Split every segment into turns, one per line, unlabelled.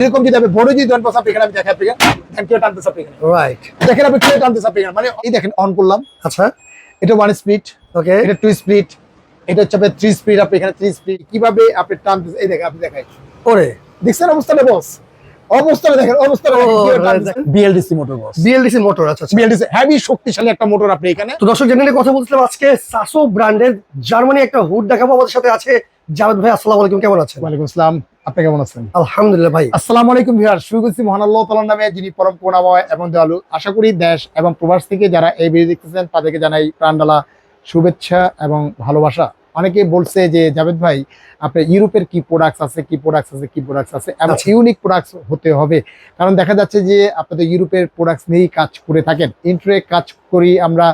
এরকম যদি আপনি বড় যদি ধরেন এখানে আমি দেখাই দেখেন কেউ এখানে।
রাইট
দেখেন আপনি কেউ টানতে এখানে। মানে এই দেখেন অন করলাম।
আচ্ছা।
এটা ওয়ান স্পিড
ওকে
এটা টু স্পিড এটা হচ্ছে আপনার থ্রি স্পিড আপনি এখানে থ্রি স্পিড কীভাবে আপনি টান এই দেখেন আপনি দেখাই।
ওরে।
দেখছেন অবস্থাটা বস অবস্থাটা দেখেন অবস্থাটা BLDC motor boss
BLDC motor আচ্ছা আচ্ছা।
বিএলডিসি হেভি শক্তিশালী একটা মোটর আপনি এখানে।
তো দর্শক জেনারেলি কথা বলছিলাম আজকে সাসো ব্র্যান্ডের জার্মানি একটা হুড দেখাবো আমাদের সাথে আছে। জাভেদ ভাই আসসালামু আলাইকুম কেমন আছেন?
ওয়ালাইকুম আসসালাম আপনি কেমন আছেন?
আলহামদুলিল্লাহ ভাই।
আসসালামু আলাইকুম ভিউয়ার শুরু করছি মহান আল্লাহ তাআলার নামে যিনি পরম করুণাময় এবং দয়ালু। আশা করি দেশ এবং প্রবাস থেকে যারা এই ভিডিও দেখতেছেন তাদেরকে জানাই প্রাণডালা শুভেচ্ছা এবং ভালোবাসা। অনেকে বলছে যে জাভেদ ভাই আপনার ইউরোপের কি প্রোডাক্টস আছে কি প্রোডাক্টস আছে কি প্রোডাক্টস আছে? এবং
আচ্ছা।
ইউনিক প্রোডাক্টস হতে হবে। কারণ দেখা যাচ্ছে যে আপনাদের ইউরোপের প্রোডাক্টস নিয়েই কাজ করে থাকেন। ইন্ট্রে কাজ করি আমরা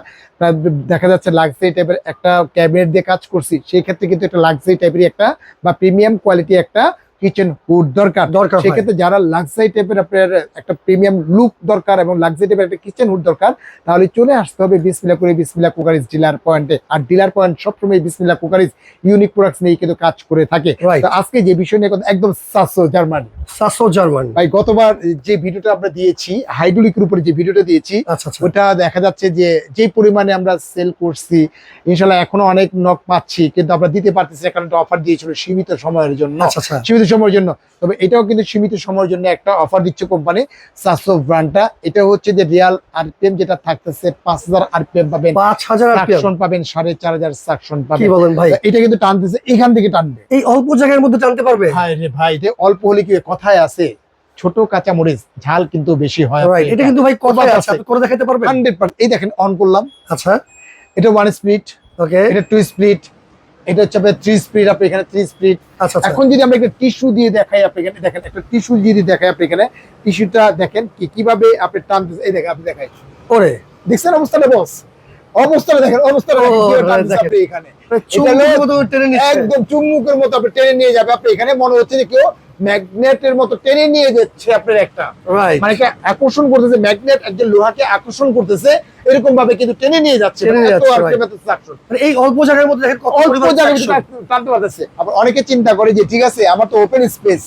দেখা যাচ্ছে লাক্সারি টাইপের একটা ক্যাবিনেট দিয়ে কাজ করছি। সেই ক্ষেত্রে কিন্তু একটা লাক্সারি টাইপেরই একটা বা প্রিমিয়াম কোয়ালিটি একটা কিচেন হুড দরকার।
দরকার
সেক্ষেত্রে যারা লাক্সারি টাইপের আপনার একটা প্রিমিয়াম লুক দরকার এবং লাক্সারি টাইপের একটা কিচেন হুড দরকার তাহলে চলে আসতে হবে বিসমিল্লা করে বিসমিল্লা কুকারিজ ডিলার পয়েন্টে আর ডিলার পয়েন্ট সবসময় বিসমিল্লা কুকারিজ ইউনিক প্রোডাক্টস নিয়ে কিন্তু কাজ করে থাকে। তো আজকে যে বিষয় নিয়ে কথা একদম সাসো জার্মানি
সাসো জার্মান
ভাই গতবার যে ভিডিওটা আমরা দিয়েছি হাইড্রোলিকের উপরে যে ভিডিওটা দিয়েছি
আচ্ছা আচ্ছা।
ওটা দেখা যাচ্ছে যে যে পরিমাণে আমরা সেল করছি ইনশাল্লাহ এখনও অনেক নক পাচ্ছি কিন্তু আমরা দিতে পারতেছি কারণ অফার দিয়েছিল সীমিত সময়ের জন্য।
আচ্ছা।
সীমিত সময়ের জন্য। তবে এটাও কিন্তু সীমিত সময়ের জন্য একটা অফার দিচ্ছে কোম্পানি সাসো ব্র্যান্ডটা এটা হচ্ছে যে রিয়াল আরপিএম যেটা থাকতেছে পাঁচ হাজার আরপিএম পাবেন।
পাঁচ হাজার
সাকশন পাবেন সাড়ে চার হাজার সাকশন পাবেন।
বলেন ভাই?
এটা কিন্তু টানতেছে এখান থেকে টানবে।
এই অল্প জায়গার মধ্যে টানতে পারবে?
ভাই রে ভাই এটা অল্প হলে কি কথায় আছে? ছোট কাঁচা মরিচ ঝাল কিন্তু বেশি হয়
এটা কিন্তু ভাই কথায় আছে
আছে।
আপনি করে দেখাতে পারবেন?
হান্ড্রেড এই দেখেন অন করলাম।
আচ্ছা।
এটা ওয়ান স্পিড
ওকে
এটা টু স্পিড এটা হচ্ছে আপনার থ্রি স্পিড আপনি এখানে থ্রি স্পিড
আচ্ছা আচ্ছা।
এখন যদি আমরা একটা টিস্যু দিয়ে দেখাই আপনি এখানে দেখেন একটা টিস্যু যদি দেখাই আপনি এখানে টিস্যুটা দেখেন কি কীভাবে আপনি টান এই দেখেন আপনি দেখাই।
ওরে
দেখছেন অবস্থাটা বস অবস্থাটা দেখেন অবস্থাটা আপনি এখানে। একদম চুম্বুকের মতো আপনি টেনে নিয়ে যাবে। আপনি এখানে মনে হচ্ছে যে কেউ ম্যাগনেটের মতো টেনে নিয়ে যাচ্ছে আপনার একটা। মানে আকর্ষণ করতেছে ম্যাগনেট একজন লোহাকে আকর্ষণ করতেছে এরকম ভাবে কিন্তু টেনে নিয়ে যাচ্ছে। suction।
মানে এই অল্প জায়গার মধ্যে
অল্প জায়গায় টানতে পারতেছে। আবার অনেকে চিন্তা করে যে ঠিক আছে আমার তো ওপেন স্পেস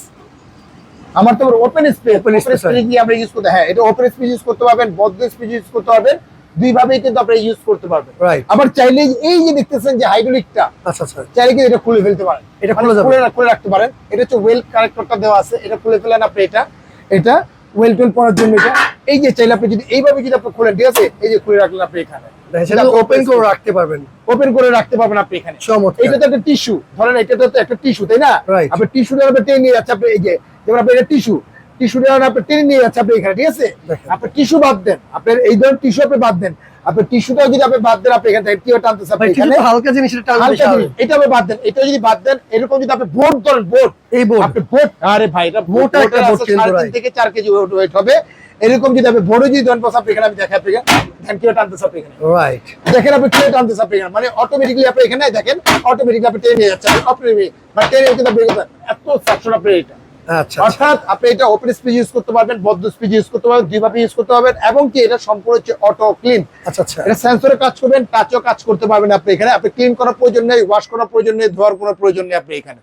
আমার তো ওপেন স্পেস ওপেন স্পেস আমরা ইউজ করতে হ্যাঁ এটা ওপেন স্পেস ইউজ করতে পারবেন বদ্ধ স্পেস ইউজ করতে পারবেন। দুই ভাবেই কিন্তু আপনি ইউজ করতে পারবেন। আবার চাইলে এই যে দেখতেছেন যে হাইড্রোলিকটা
আচ্ছা আচ্ছা।
চাইলে কিন্তু এটা খুলে ফেলতে পারেন।
এটা
মানে
খোলা যাবে।
খুলে রাখতে পারেন। এটা হচ্ছে ওয়েল কানেক্টরটা দেওয়া আছে। এটা খুলে ফেলেন আপনি এটা। এটা ওয়েল টোয়েল পড়ার জন্য এটা। এই যে চাইলে আপনি যদি এইভাবে যদি আপনি খুলেন ঠিক আছে? এই যে খুলে রাখলেন আপনি এখানে।
সেটা ওপেন করে রাখতে পারবেন।
ওপেন করে রাখতে পারবেন আপনি এখানে। এটা তো একটা টিস্যু ধরেন এটা তো একটা টিস্যু তাই না. আপনি টিস্যু আপনি টেনে নিয়ে যাচ্ছে আপনি এই যে। যেমন আপনি এটা টিস্যু টিস্যু আপনি টেনে নিয়ে যাচ্ছে আপনি এখানে ঠিক আছে? আপনি টিস্যু বাদ দেন। আপনার এই ধরনের টিস্যু আপনি বাদ দেন। আপনি টিস্যুটাও যদি আপনি বাদ দেন আপনি এখান থেকে কীভাবে টানতেছে আপনি এখানে।
কিছু হালকা জিনিস এটা
হালকা জিনিস, এটা আপনি বাদ দেন। এটা যদি বাদ দেন এরকম যদি আপনি বোর্ড ধরেন বোর্ড।
এই বোর্ড।
আপনি বোট আরে ভাই এটা
মোটা একটা
তিন থেকে চার কেজি ওয়েট হবে। এরকম যদি আপনি বড় যদি ধরেন আপনি এখানে আমি দেখাই আপনি দেখেন কীভাবে টানতেছে আপনি এখানে।
রাইট
দেখেন আপনি কীভাবে টানতেছে আপনি এখানে। মানে অটোমেটিকলি আপনি এখানে দেখেন অটোমেটিকলি আপনি টেনে নিয়ে যাচ্ছেন আপনি মানে টেনে কিন্তু আপনি এত সাকশন আপনি এটা অর্থাৎ আপনি এটা ওপেন স্পিচ ইউজ করতে পারবেন বদ্ধ স্পিচ ইউজ করতে পারবেন দুইভাবে ইউজ করতে পারবেন এবং কি এটা সম্পূর্ণ হচ্ছে অটো ক্লিন
আচ্ছা আচ্ছা।
এটা সেন্সরে কাজ করবেন টাচও কাজ করতে পারবেন আপনি এখানে। আপনি ক্লিন করার প্রয়োজন নেই ওয়াশ করার প্রয়োজন নেই ধোয়ার কোনো প্রয়োজন নেই আপনি এখানে।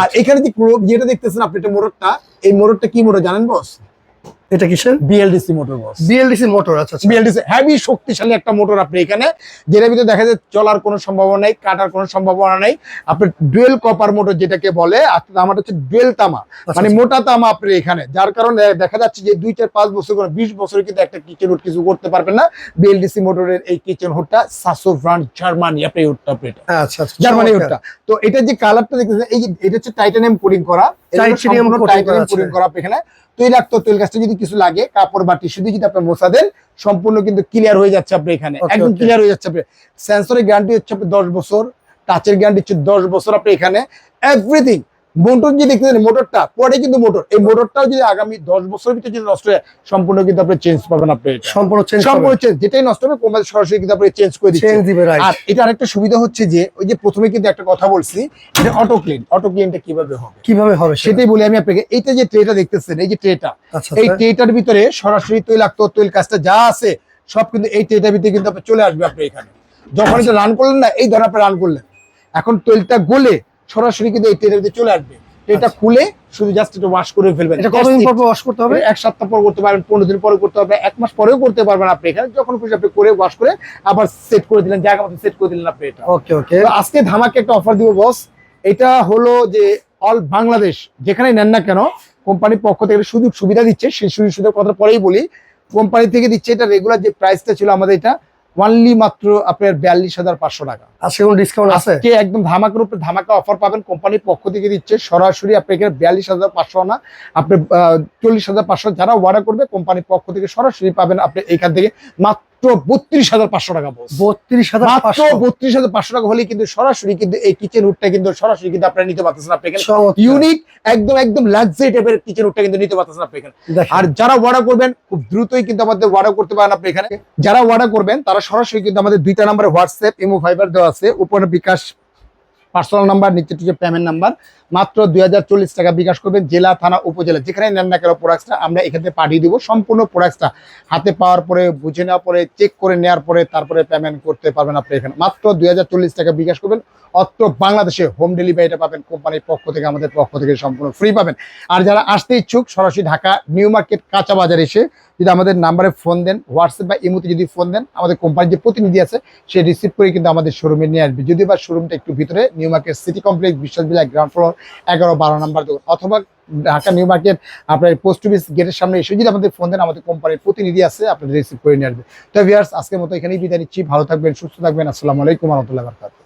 আর এখানে যে যেটা দেখতেছেন আপনি এটা মোটরটা এই মোটরটা কি মোটর জানেন বস
এটা কিসের?
BLDC motor boss
BLDC motor আচ্ছা আচ্ছা।
বিএলডিসি হেভি শক্তিশালী একটা মোটর আপনি এখানে। যেটার ভিতরে দেখা যায় চলার কোনো সম্ভাবনা নেই কাটার কোনো সম্ভাবনা নেই। আপনি ডুয়েল কপার মোটর যেটাকে বলে তামাটা হচ্ছে ডুয়েল তামা। মানে
আচ্ছা।
মোটা তামা আপনি এখানে। যার কারণে দেখা যাচ্ছে যে দুই চার পাঁচ বছর করে বিশ বছরে কিন্তু একটা কিচেন হুড কিছু করতে পারবেন না। বিএলডিসি মোটরের এই কিচেন হুডটা সাসো ব্র্যান্ড জার্মানি আপনি হুডটা আপনি
আচ্ছা আচ্ছা
জার্মানি। হুডটা তো এটা যে কালারটা দেখতেছেন এই যে এটা হচ্ছে টাইটানিয়াম কোডিং করা। টাইটানিয়াম। কোডিং করা আপনি এখানে। তৈলাক্ত তৈল গাছটা যদি কিছু লাগে কাপড় বাটি টিস্যু দিয়ে যদি আপনি মোছা দেন সম্পূর্ণ কিন্তু ক্লিয়ার হয়ে যাচ্ছে আপনি এখানে। একদম ক্লিয়ার হয়ে যাচ্ছে আপনি সেন্সরের গ্যারান্টি হচ্ছে আপনি দশ বছর টাচের গ্যারান্টি হচ্ছে দশ বছর আপনি এখানে। এভরিথিং মোটর যে দেখতেছেন মোটরটা পরে কিন্তু মোটর। এই মোটরটাও যদি আগামী দশ বছরের ভিতরে যদি নষ্ট হয় সম্পূর্ণ কিন্তু আপনি চেঞ্জ পাবেন আপনি।
সম্পূর্ণ চেঞ্জ
সম্পূর্ণ চেঞ্জ যেটাই নষ্ট হবে কোম্পানি সরাসরি কিন্তু আপনি চেঞ্জ করে দিচ্ছে। আর এটা আরেকটা সুবিধা হচ্ছে যে ওই যে প্রথমে কিন্তু একটা কথা বলছি এটা অটো ক্লিন অটো ক্লিনটা কীভাবে হবে?
কীভাবে হবে
সেটাই বলি আমি আপনাকে। এইটা যে ট্রেটা দেখতেছেন এই যে ট্রেটা
আচ্ছা
এই
আচ্ছা।
ট্রেটার ভিতরে সরাসরি তৈলাক্ত তৈল কাজটা যা আছে সব কিন্তু এই ট্রেটার ভিতরে কিন্তু আপনি চলে আসবে আপনি এখানে। যখন এটা রান করলেন না এই ধর আপনি রান করলেন। এখন তৈলটা গলে সরাসরি কিন্তু এই ট্রেটার ভিতরে চলে আসবে। এটা খুলে শুধু জাস্ট একটু ওয়াশ করে ফেলবেন।
এটা কতদিন পর ওয়াশ করতে হবে?
এক সপ্তাহ পর করতে পারবেন পনেরো দিন পরে করতে পারবেন এক মাস পরেও করতে পারবেন আপনি এখানে। যখন খুশি আপনি করে ওয়াশ করে আবার সেট করে দিলেন জায়গা মতো সেট করে দিলেন আপনি এটা।
ওকে ওকে
আজকে ধামাকে একটা অফার দিব বস এটা হলো যে অল বাংলাদেশ যেখানে নেন না কেন কোম্পানির পক্ষ থেকে সুযোগ সুবিধা দিচ্ছে। সেই সুযোগ সুবিধার কথা পরেই বলি। কোম্পানি থেকে দিচ্ছে এটা রেগুলার যে প্রাইসটা ছিল আমাদের এটা ওয়ানলি মাত্র আপনার বিয়াল্লিশ হাজার পাঁচশো টাকা।
আজকে কোনো ডিসকাউন্ট আছে?
কে একদম ধামাকার উপরে ধামাকা অফার পাবেন কোম্পানির পক্ষ থেকে দিচ্ছে সরাসরি আপনি এখানে বিয়াল্লিশ হাজার পাঁচশো না আপনি চল্লিশ হাজার পাঁচশো যারা অর্ডার করবে কোম্পানির পক্ষ থেকে সরাসরি পাবেন আপনি এখান থেকে। মাত্র বত্রিশ হাজার পাঁচশো টাকা
বত্রিশ হাজার
মাত্র বত্রিশ হাজার পাঁচশো টাকা হলে কিন্তু সরাসরি কিন্তু এই কিচেন উডটা কিন্তু সরাসরি কিন্তু আপনারা নিতে পারতেছেন আপনি এখানে। ইউনিক একদম একদম লাক্সারি টাইপের কিচেন উডটা কিন্তু নিতে পারতেছেন আপনি এখানে। আর যারা অর্ডার করবেন খুব দ্রুতই কিন্তু আমাদের অর্ডার করতে পারেন আপনি এখানে। যারা অর্ডার করবেন তারা সরাসরি কিন্তু আমাদের দুইটা নাম্বারে হোয়াটসঅ্যাপ ইমো ফাইবার দেওয়া আছে। উপরে বিকাশ পার্সোনাল নাম্বার নিচে টুচে পেমেন্ট নাম্বার মাত্র দুই হাজার চল্লিশ টাকা বিকাশ করবেন জেলা, থানা, উপজেলা। যেখানে নেন না কেন প্রোডাক্টটা আমরা এখান পাঠিয়ে দিব। সম্পূর্ণ প্রোডাক্টটা হাতে পাওয়ার পরে, বুঝে নেওয়ার পরে চেক করে নেওয়ার পরে, তারপরে পেমেন্ট করতে পারবেন আপনি এখানে। মাত্র দুই হাজার চল্লিশ টাকা বিকাশ করবেন। অত্র বাংলাদেশে হোম ডেলিভারিটা পাবেন কোম্পানির পক্ষ থেকে, আমাদের পক্ষ থেকে সম্পূর্ণ ফ্রি পাবেন। আর যারা আসতে ইচ্ছুক, সরাসরি ঢাকা, নিউ মার্কেট, কাঁচা বাজার এসে যদি আমাদের নাম্বারে ফোন দেন, হোয়াটসঅ্যাপ বা ইমোতে যদি ফোন দেন, আমাদের কোম্পানির যে প্রতিনিধি আছে, সে রিসিভ করে কিন্তু আমাদের শোরুমে নিয়ে আসবে। যদি বা শোরুমটা একটু ভিতরে নিউ মার্কেট সিটি কমপ্লেক্স বিশ্বাসবিলা গ্রাউন্ড ফ্লোর এগারো বারো নাম্বার দোকান। অথবা ঢাকা নিউ মার্কেট আপনার পোস্ট অফিস গেটের সামনে এসে যদি আমাদের ফোন দেন, আমাদের কোম্পানির প্রতিনিধি আছে, আপনাদের রিসিভ করে নিয়ে আসবে। তো ভিয়ার্স আজকের মতো এখানেই বিদায় নিচ্ছি। ভালো থাকবেন, সুস্থ থাকবেন। আসসালামু আলাইকুম রহমতুল্লাহ বরকাত